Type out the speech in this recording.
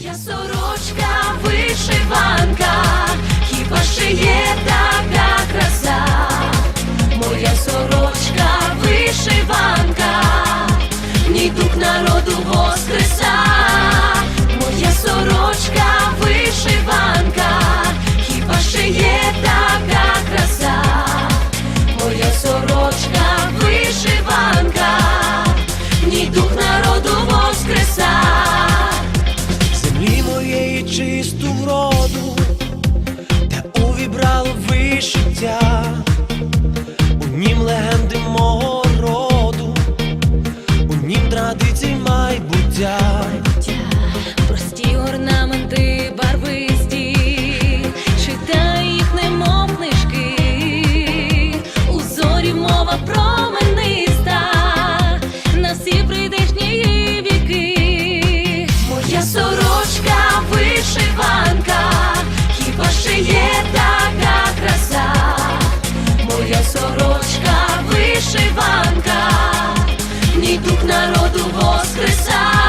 Моя сорочка вишиванка, хіба ще є така краса? Моя сорочка традицій майбуття. Прості орнаменти барвисті, читай їх, немов книжки, у зорі мова промениста, на всі прийдешні віки. Моя сорочка вишиванка, хіба ще є народу воскреса.